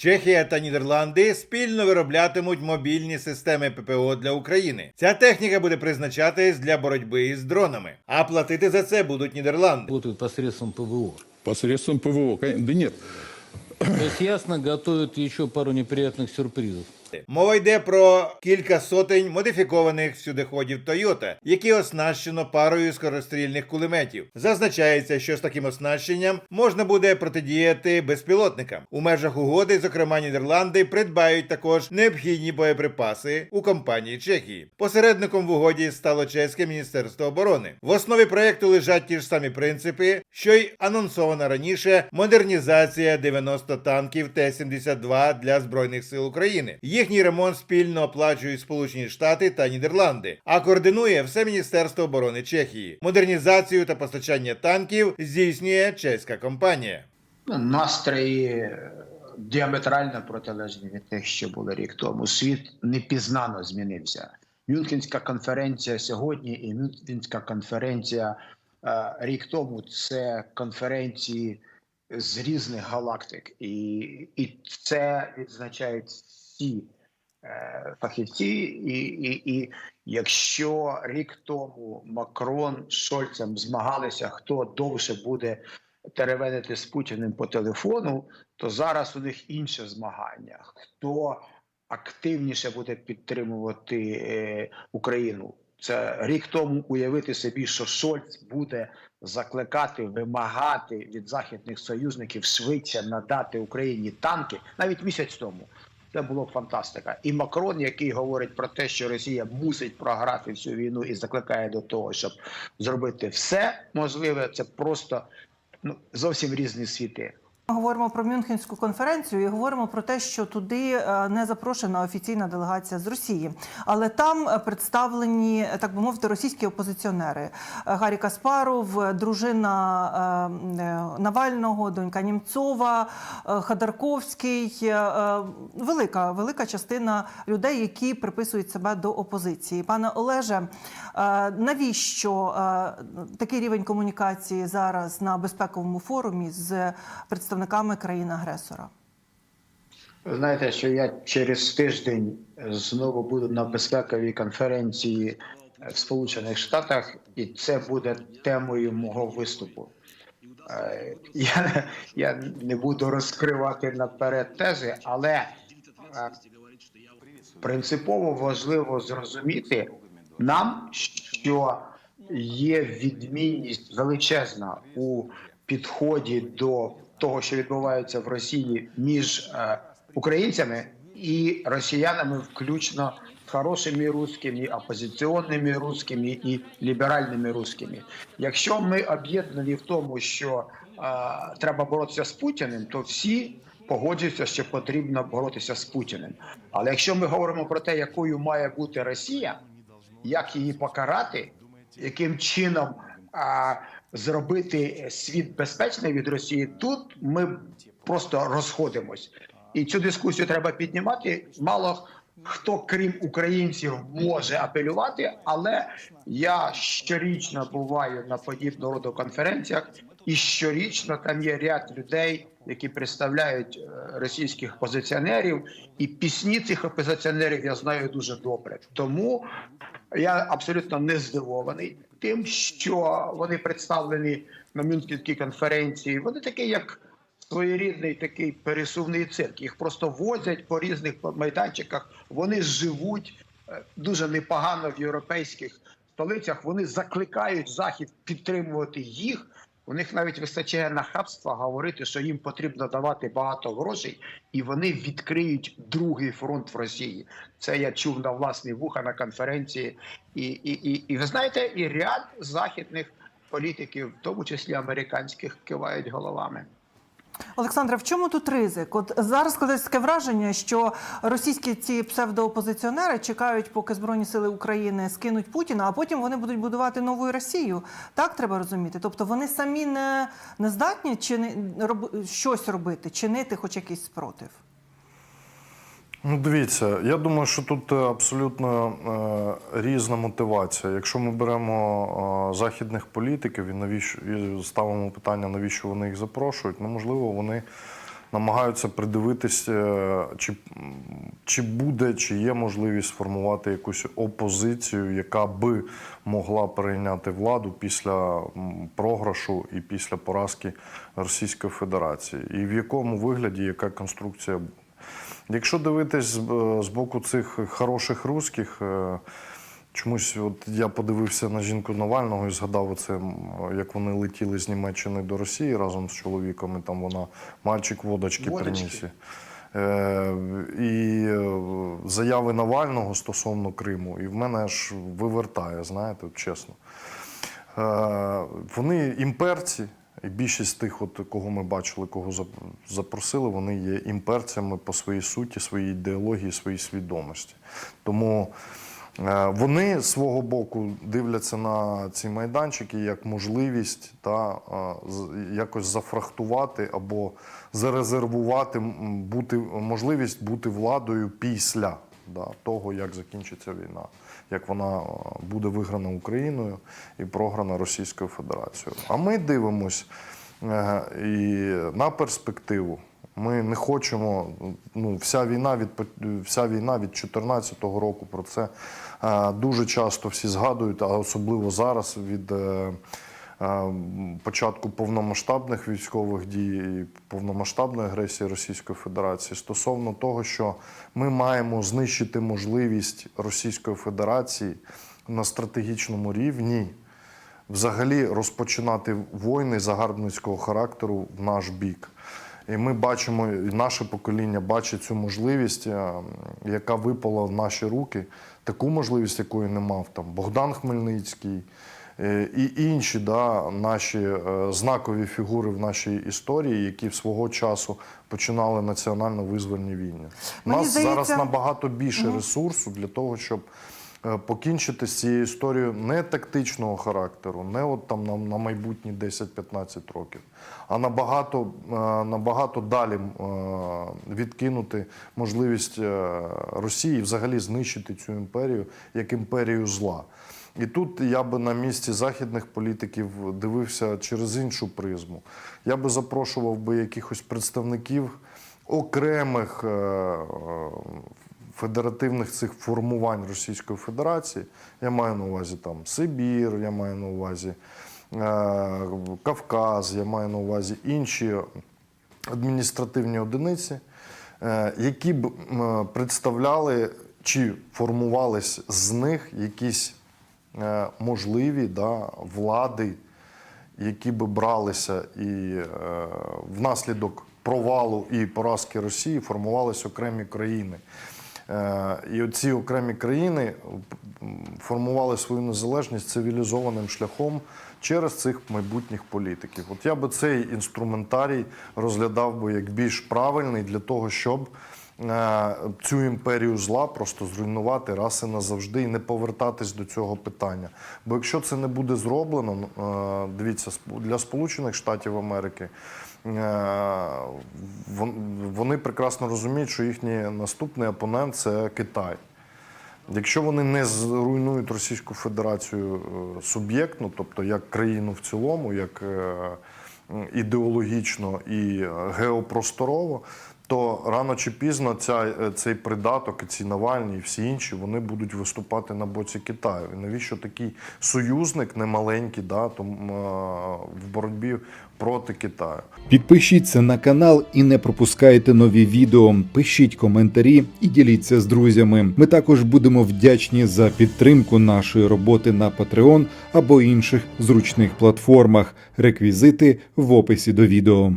Чехія та Нідерланди спільно вироблятимуть мобільні системи ППО для України. Ця техніка буде призначатись для боротьби із дронами, а платити за це будуть Нідерланди. Будуть посредством ПВО. Посредством ПВО. Да ні. Тобто есть ясно готують ще пару неприємних сюрпризов. Мова йде про кілька сотень модифікованих всюдиходів Toyota, які оснащено парою скорострільних кулеметів. Зазначається, що з таким оснащенням можна буде протидіяти безпілотникам. У межах угоди, зокрема, Нідерланди придбають також необхідні боєприпаси у компанії Чехії. Посередником в угоді стало чеське міністерство оборони. В основі проекту лежать ті ж самі принципи, що й анонсована раніше модернізація 90 танків Т-72 для збройних сил України. Їхній ремонт спільно оплачують Сполучені Штати та Нідерланди, а координує все Міністерство оборони Чехії. Модернізацію та постачання танків здійснює чеська компанія. Ну, настрої е, діаметрально протилежні від тих, що були рік тому. Світ непізнано змінився. Мюнхенська конференція сьогодні і Мюнхенська конференція е, рік тому це конференції з різних галактик, і, і це відзначають всі фахівці. І, і, і якщо рік тому Макрон з Шольцем змагалися, хто довше буде теревенити з Путіним по телефону, то зараз у них інше змагання. Хто активніше буде підтримувати е, Україну? Це рік тому уявити собі, що Шольц буде закликати, вимагати від західних союзників швидше надати Україні танки навіть місяць тому. Це було фантастика. І Макрон, який говорить про те, що Росія мусить програти всю війну і закликає до того, щоб зробити все можливе, це просто ну зовсім різні світи. Ми говоримо про Мюнхенську конференцію і говоримо про те, що туди е, не запрошена офіційна делегація з Росії, але там е, представлені, е, так би мовити, російські опозиціонери. Гаррі Каспаров, дружина Навального, донька Німцова, Ходорковський. е, Велика, велика частина людей, які приписують себе до опозиції. Пане Олеже, навіщо такий рівень комунікації зараз на безпековому форумі з представниками країн-агресора? Ви знаєте, що я через тиждень знову буду на безпековій конференції в Сполучених Штатах, і це буде темою мого виступу. Е, Я, я не буду розкривати наперед тези, але е, принципово важливо зрозуміти нам, що є відмінність величезна у підході до того, що відбувається в Росії між е, українцями і росіянами, включно хорошими русскими, опозиціонними русскими і ліберальними русскими. Якщо ми об'єднані в тому, що е, треба боротися з Путіним, то всі погоджуються, що потрібно боротися з Путіним. Але якщо ми говоримо про те, якою має бути Росія, як її покарати, яким чином а, зробити світ безпечний від Росії, тут ми просто розходимось. І цю дискусію треба піднімати. Мало хто, крім українців, може апелювати, але я щорічно буваю на подібного роду конференціях, і щорічно там є ряд людей, які представляють е, російських опозиціонерів, і пісні цих опозиціонерів я знаю дуже добре. Тому я абсолютно не здивований тим, що вони представлені на Мюнхенській конференції. Вони такі, як своєрідний такий пересувний цирк. Їх просто возять по різних майданчиках. Вони живуть е, дуже непогано в європейських столицях. Вони закликають захід підтримувати їх. У них навіть вистачає нахабства говорити, що їм потрібно давати багато грошей, і вони відкриють другий фронт в Росії. Це я чув на власні вуха на конференції. І, і, і, і ви знаєте, і ряд західних політиків, в тому числі американських, кивають головами. Олександре, в чому тут ризик? От зараз складається таке враження, що російські ці псевдоопозиціонери чекають, поки збройні сили України скинуть Путіна, а потім вони будуть будувати нову Росію. Так треба розуміти. Тобто вони самі не, не здатні чи не роб, щось робити, чинити хоч якийсь спротив. Ну, дивіться, я думаю, що тут е, абсолютно е, різна мотивація. Якщо ми беремо е, західних політиків і навіщо і ставимо питання, навіщо вони їх запрошують, ну можливо, вони намагаються придивитись, е, чи, чи буде, чи є можливість сформувати якусь опозицію, яка би могла перейняти владу після програшу і після поразки Російської Федерації. І в якому вигляді яка конструкція. Якщо дивитись з, е, з боку цих хороших русських, е, чомусь от я подивився на жінку Навального і згадав оце, як вони летіли з Німеччини до Росії разом з чоловіком, і там вона мальчик водочки, Водочки. приніс. Е, і заяви Навального стосовно Криму, і в мене аж вивертає, знаєте, чесно. Вони імперці, більшість тих, от, кого ми бачили, кого зап- запросили, вони є імперцями по своїй суті, своїй ідеології, своїй свідомості. Тому е, вони свого боку дивляться на ці майданчики як можливість та, е, якось зафрахтувати або зарезервувати бути, можливість бути владою після да, того, як закінчиться війна, як вона е, буде виграна Україною і програна Російською Федерацією. А ми дивимось е, і на перспективу. Ми не хочемо. Ну, вся війна від вся війна від 2014 року про це е, дуже часто всі згадують, а особливо зараз від. Е, Початку повномасштабних військових дій і повномасштабної агресії Російської Федерації стосовно того, що ми маємо знищити можливість Російської Федерації на стратегічному рівні взагалі розпочинати війни загарбницького характеру в наш бік. І ми бачимо, і наше покоління бачить цю можливість, е, яка випала в наші руки, таку можливість, якої не мав там Богдан Хмельницький і інші да, наші е, знакові фігури в нашій історії, які в свого часу починали національно-визвольні війни. У нас здається- зараз набагато більше ресурсу для того, щоб е, покінчити з цією історією не тактичного характеру, не от там на, на майбутні 10-15 років, а набагато, е, набагато далі е, відкинути можливість е, Росії взагалі знищити цю імперію як імперію зла. І тут я би на місці західних політиків дивився через іншу призму. Я би запрошував би якихось представників окремих е, е, федеративних цих формувань Російської Федерації. Я маю на увазі там Сибір, я маю на увазі е, Кавказ, я маю на увазі інші адміністративні одиниці, які б представляли чи формувались з них якісь можливі да, влади, які би бралися і е, внаслідок провалу і поразки Росії формувалися окремі країни. Е, І оці окремі країни формували свою незалежність цивілізованим шляхом через цих майбутніх політиків. От я би цей інструментарій розглядав би як більш правильний для того, щоб е, цю імперію зла просто зруйнувати раз і назавжди і не повертатись до цього питання. Бо якщо це не буде зроблено, е, дивіться, для Сполучених Штатів Америки. е, Вони прекрасно розуміють, що їхній наступний опонент це Китай. Якщо вони не зруйнують Російську Федерацію е, суб'єктно, тобто як країну в цілому, як е, ідеологічно і е, геопросторово, то рано чи пізно ця, е, цей придаток, ці Навальні і всі інші, вони будуть виступати на боці Китаю. І навіщо такий союзник немаленький, да, там, е, в боротьбі проти Китаю? Підпишіться на канал і не пропускайте нові відео. Пишіть коментарі і діліться з друзями. Ми також будемо вдячні за підтримку нашої роботи на Patreon або інших зручних платформах. Реквізити в описі до відео.